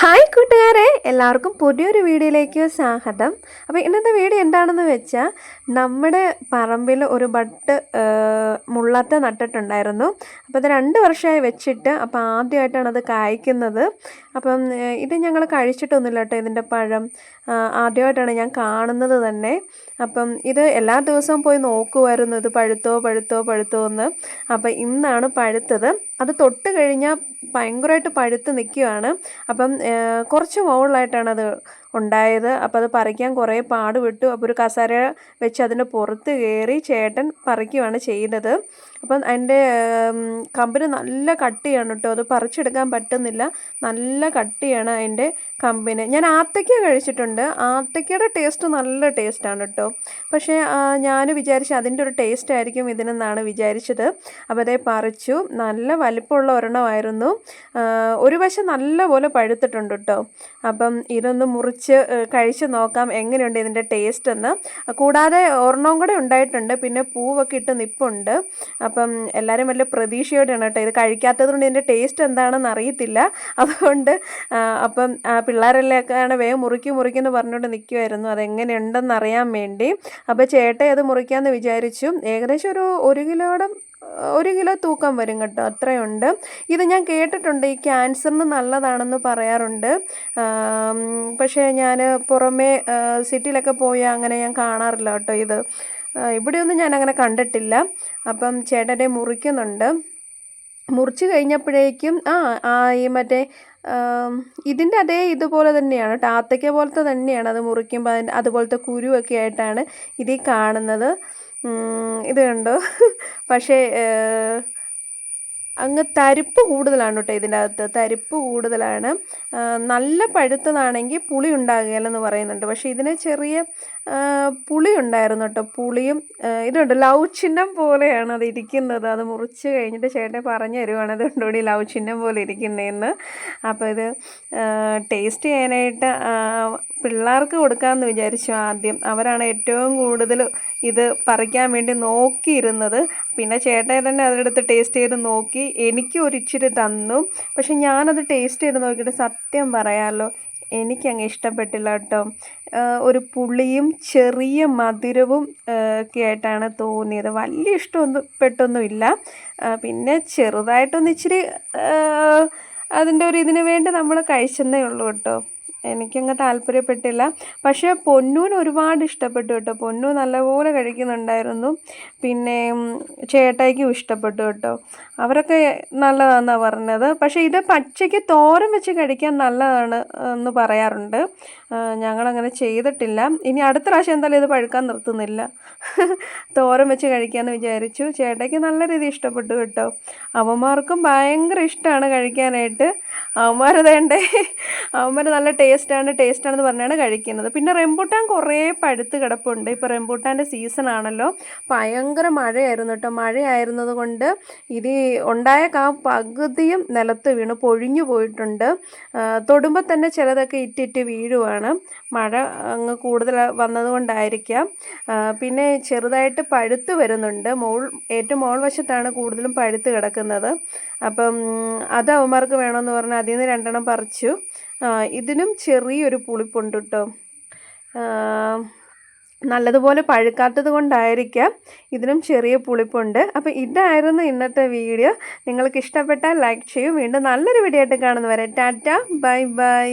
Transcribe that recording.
Hi കൂട്ടുകാരെ എല്ലാവർക്കും പുതിയൊരു വീഡിയോയിലേക്ക് സ്വാഗതം. അപ്പോൾ ഇന്നത്തെ വീഡിയോ എന്താണെന്ന് വെച്ചാൽ നമ്മുടെ പറമ്പിൽ ഒരു ബട്ട് മുള്ളത്തെ നട്ടിട്ടുണ്ടായിരുന്നു. അപ്പോൾ അത് രണ്ട് വർഷമായി വെച്ചിട്ട് അപ്പോൾ ആദ്യമായിട്ടാണ് അത് കായ്ക്കുന്നത്. അപ്പം ഇത് ഞങ്ങൾ കഴിച്ചിട്ടൊന്നുമില്ല കേട്ടോ ഇതിന്റെ പഴം. ആദ്യമായിട്ടാണ് ഞാൻ കാണുന്നത് തന്നെ. അപ്പം ഇത് എല്ലാ ദിവസവും പോയി നോക്കുമായിരുന്നു ഇത് പഴുത്തോ പഴുത്തോ പഴുത്തോ എന്ന്. അപ്പം ഇന്നാണ് പഴുത്തത്. അത് തൊട്ട് കഴിഞ്ഞാൽ ഭയങ്കരമായിട്ട് പഴുത്ത് നിൽക്കുകയാണ്. അപ്പം കുറച്ച് മുകളിലായിട്ടാണ് അത് ഉണ്ടായത്. അപ്പോൾ അത് പറിക്കാൻ കുറേ പാടുപെട്ടു. അപ്പോൾ ഒരു കസേര വെച്ച് അതിന്റെ പുറത്ത് കയറി ചേട്ടൻ പറിക്കുകയാണ് ചെയ്തത് അപ്പം അതിന്റെ കമ്പിന് നല്ല കട്ടിയാണ് കേട്ടോ അത് പറിച്ചെടുക്കാൻ പറ്റുന്നില്ല. നല്ല കട്ടിയാണ് അതിന്റെ കമ്പിന്. ഞാൻ ആത്തയ്ക്ക കഴിച്ചിട്ടുണ്ട്. ആത്തയ്ക്കയുടെ ടേസ്റ്റ് നല്ല ടേസ്റ്റാണ് കേട്ടോ പക്ഷേ ഞാൻ വിചാരിച്ചു അതിന്റെ ഒരു ടേസ്റ്റ് ആയിരിക്കും ഇതിനെന്നാണ് വിചാരിച്ചത്. അപ്പോൾ അതേ പറിച്ചു. നല്ല വലിപ്പമുള്ള ഒരെണ്ണമായിരുന്നു. ഒരു വശം നല്ല പോലെ പഴുത്തിട്ടുണ്ട് കേട്ടോ അപ്പം ഇതൊന്ന് മുറിച്ച് ആ, കഴിച്ച് നോക്കാം എങ്ങനെയുണ്ട് ഇതിന്റെ ടേസ്റ്റ് എന്ന് കൂടാതെ ഒരെണ്ണം കൂടെ ഉണ്ടായിട്ടുണ്ട്. പിന്നെ പൂവൊക്കെ ഇട്ട് നിപ്പുണ്ട്. അപ്പം എല്ലാവരും വലിയ പ്രതീക്ഷയോടെയാണ് കേട്ടോ ഇത് കഴിക്കാത്തത് കൊണ്ട് ഇതിന്റെ ടേസ്റ്റ് എന്താണെന്ന് അറിയത്തില്ല. അതുകൊണ്ട് അപ്പം പിള്ളേരെല്ലാം വേഗം മുറിക്കും എന്ന് പറഞ്ഞുകൊണ്ട് നിൽക്കുമായിരുന്നു അതെങ്ങനെയുണ്ടെന്ന് അറിയാൻ വേണ്ടി. അപ്പോൾ ചേട്ടയത് മുറിക്കാമെന്ന് വിചാരിച്ചു. ഏകദേശം ഒരു ഒരു കിലോയുടെ ഒരു കിലോ തൂക്കം വരും കേട്ടോ. അത്രയുണ്ട്. ഇത് ഞാൻ കേട്ടിട്ടുണ്ട് ഈ ക്യാൻസറിന് നല്ലതാണെന്ന് പറയാറുണ്ട്. പക്ഷേ ഞാൻ പുറമേ സിറ്റിയിലൊക്കെ പോയി അങ്ങനെ ഞാൻ കാണാറില്ല കേട്ടോ ഇത്. ഇവിടെയൊന്നും ഞാൻ അങ്ങനെ കണ്ടിട്ടില്ല. അപ്പം ചേട്ടന്റെ മുറിക്കുന്നുണ്ട്. മുറിച്ച് കഴിഞ്ഞപ്പോഴേക്കും ആ ആ ഈ മറ്റേ ഇതിന്റെ അതേ ഇതുപോലെ തന്നെയാണ് ടാത്തയ്ക്ക പോലത്തെ തന്നെയാണ് അത് മുറിക്കുമ്പോൾ അതിന്റെ അതുപോലത്തെ കുരുവൊക്കെ ആയിട്ടാണ് ഇതിൽ കാണുന്നത്. ഇത് കണ്ടോ? പക്ഷേ അങ്ങ് തരിപ്പ് കൂടുതലാണ് കേട്ടോ ഇതിന്റെ അകത്ത്. തരിപ്പ് കൂടുതലാണ്. നല്ല പഴുത്തതാണെങ്കിൽ പുളി ഉണ്ടാകുകയില്ലെന്ന് പറയുന്നുണ്ട്. പക്ഷേ ഇതിന് ചെറിയ പുളി ഉണ്ടായിരുന്നു കേട്ടോ പുളിയും ഇതുണ്ട് ലവ് ചിഹ്നം പോലെയാണ് അത് ഇരിക്കുന്നത്. അത് മുറിച്ച് കഴിഞ്ഞിട്ട് ചേട്ടൻ പറഞ്ഞു തരുവാണ് ഇത് കൂടി ലവ് ചിഹ്നം പോലെ ഇരിക്കുന്നതെന്ന് അപ്പോൾ ഇത് ടേസ്റ്റ് ചെയ്യാനായിട്ട് പിള്ളേർക്ക് കൊടുക്കാമെന്ന് വിചാരിച്ചു ആദ്യം. അവരാണ് ഏറ്റവും കൂടുതൽ ഇത് പറിക്കാൻ വേണ്ടി നോക്കിയിരുന്നത്. പിന്നെ ചേട്ടൻ തന്നെ അതെടുത്ത് ടേസ്റ്റ് ചെയ്ത് നോക്കി എനിക്ക് ഒരു ഇച്ചിരി തന്നു. പക്ഷെ ഞാനത് ടേസ്റ്റ് ചെയ്ത് നോക്കിയിട്ട് സത്യം പറയാമല്ലോ എനിക്കങ്ങ് ഇഷ്ടപ്പെട്ടില്ല കേട്ടോ ഒരു പുളിയും ചെറിയ മധുരവും ഒക്കെ ആയിട്ടാണ് തോന്നിയത്. വലിയ ഇഷ്ടമൊന്നും പെട്ടൊന്നുമില്ല. പിന്നെ ചെറുതായിട്ടൊന്ന് ഇച്ചിരി അതിന്റെ ഒരു ഇതിന് വേണ്ടി നമ്മൾ കഴിച്ചെന്നേ ഉള്ളൂ കേട്ടോ. എനിക്കങ്ങ് താല്പര്യപ്പെട്ടില്ല. പക്ഷേ പൊന്നൂന് ഒരുപാട് ഇഷ്ടപ്പെട്ടു കേട്ടോ. പൊന്നു നല്ലപോലെ കഴിക്കുന്നുണ്ടായിരുന്നു. പിന്നെ ചേട്ടായിക്കും ഇഷ്ടപ്പെട്ടു കേട്ടോ. അവരൊക്കെ നല്ലതാണെന്നാണ് പറഞ്ഞത്. പക്ഷേ ഇത് പച്ചയ്ക്ക് തോരൻ വെച്ച് കഴിക്കാൻ നല്ലതാണ് എന്ന് പറയാറുണ്ട്. ഞങ്ങളങ്ങനെ ചെയ്തിട്ടില്ല. ഇനി അടുത്ത പ്രാവശ്യം എന്തായാലും ഇത് പഴുക്കാൻ നിർത്തുന്നില്ല. തോരം വെച്ച് കഴിക്കാമെന്ന് വിചാരിച്ചു. ചേട്ടയ്ക്ക് നല്ല രീതി ഇഷ്ടപ്പെട്ടു കേട്ടോ. അവന്മാർക്കും ഭയങ്കര ഇഷ്ടമാണ് കഴിക്കാനായിട്ട്. അവന്മാർ വേണ്ടേ? അവന്മാർ നല്ല ടേസ്റ്റാണ് ടേസ്റ്റാണെന്ന് പറഞ്ഞാണ് കഴിക്കുന്നത്. പിന്നെ റെമ്പൂട്ടാൻ കുറേ പഴുത്ത് കിടപ്പുണ്ട്. ഇപ്പോൾ റെമ്പൂട്ടാന്റെ സീസൺ ആണല്ലോ. ഭയങ്കര മഴയായിരുന്നു കേട്ടോ. മഴയായിരുന്നത് കൊണ്ട് ഇത് ഉണ്ടായ കാ പകുതിയും നിലത്ത് വീണ് പൊഴിഞ്ഞു പോയിട്ടുണ്ട്. തൊടുമ്പോൾ തന്നെ ചിലതൊക്കെ ഇറ്റിറ്റ് വീഴുവാണ്. മഴ അങ്ങ് കൂടുതൽ വന്നതുകൊണ്ടായിരിക്കാം പിന്നെ ചെറുതായിട്ട് പഴുത്ത് വരുന്നുണ്ട്. മോൾ ഏറ്റവും മോൾ വശത്താണ് കൂടുതലും പഴുത്ത് കിടക്കുന്നത്. അപ്പം അത് അവന്മാർക്ക് വേണമെന്ന് പറഞ്ഞാൽ അതിൽ നിന്ന് രണ്ടെണ്ണം പറിച്ചു. ഇതിനും ചെറിയൊരു പുളിപ്പുണ്ട് കേട്ടോ നല്ലതുപോലെ പഴുക്കാത്തത് കൊണ്ടായിരിക്കാം ഇതിനും ചെറിയ പുളിപ്പുണ്ട്. അപ്പോൾ ഇതായിരുന്നു ഇന്നത്തെ വീഡിയോ. നിങ്ങൾക്ക് ഇഷ്ടപ്പെട്ടാൽ ലൈക്ക് ചെയ്യും. വീണ്ടും നല്ലൊരു വീഡിയോ ആയിട്ട് കാണുന്നവരെ ടാറ്റ. Bye bye.